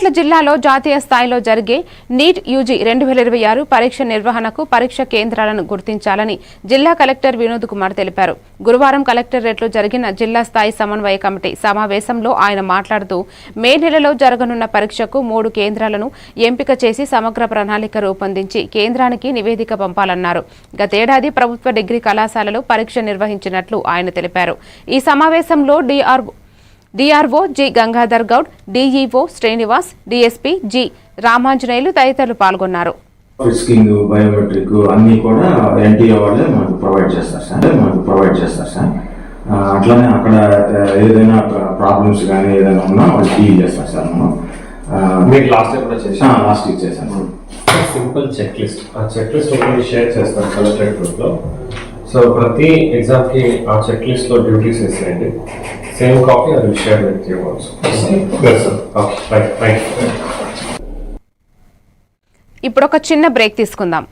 బాపట్ల జిల్లాలో జాతీయ స్థాయిలో జరిగే నీట్ యూజీ రెండు వేల ఇరవై ఆరు పరీక్ష నిర్వహణకు పరీక్ష కేంద్రాలను గుర్తించాలని జిల్లా కలెక్టర్ వినోద్ కుమార్ తెలిపారు. గురువారం కలెక్టరేట్లో జరిగిన జిల్లా స్థాయి సమన్వయ కమిటీ సమావేశంలో ఆయన మాట్లాడుతూ మే నెలలో జరగనున్న పరీక్షకు మూడు కేంద్రాలను ఎంపిక చేసి సమగ్ర ప్రణాళిక రూపొందించి కేంద్రానికి నివేదిక పంపాలన్నారు. గతేడాది ప్రభుత్వ డిగ్రీ కళాశాలలో పరీక్ష నిర్వహించినట్లు ఆయన తెలిపారు. ఈ సమావేశంలో DR DRO G Gangadhar Goud DEO Srinivas DSP G Ramanjaneyulu తదితరులు పాల్గొన్నారు. రిస్కింగ్ బయోమెట్రిక్ అన్నీ కూడా ఎన్టీఏ వాళ్ళే మనకు ప్రొవైడ్ చేస్తారు సార్. మనకు ప్రొవైడ్ చేస్తారు సార్. అట్లానే అక్కడ ఏదైనా ప్రాబ్లమ్స్ కానీ ఏదైనా ఉన్నా వాళ్ళు డీల్ చేస్తారు సార్ మనం. మీరు లాస్ట్ టైం కూడా చేశాను లాస్ట్ వీక్ చేశాను సింపుల్ చెక్ లిస్ట్ ఆ చెక్ లిస్ట్ ఒకటి షేర్ చేస్తాను కలెక్టరేట్ గ్రూప్లో. సో ప్రతి ఎగ్జామ్కి ఆ చెక్ లిస్ట్లో డ్యూటీస్ వేసేయండి. సేమ్ కాపీ అది షేర్ విత్ యూ ఆల్సో ఇప్పుడు ఒక చిన్న బ్రేక్ తీసుకుందాం.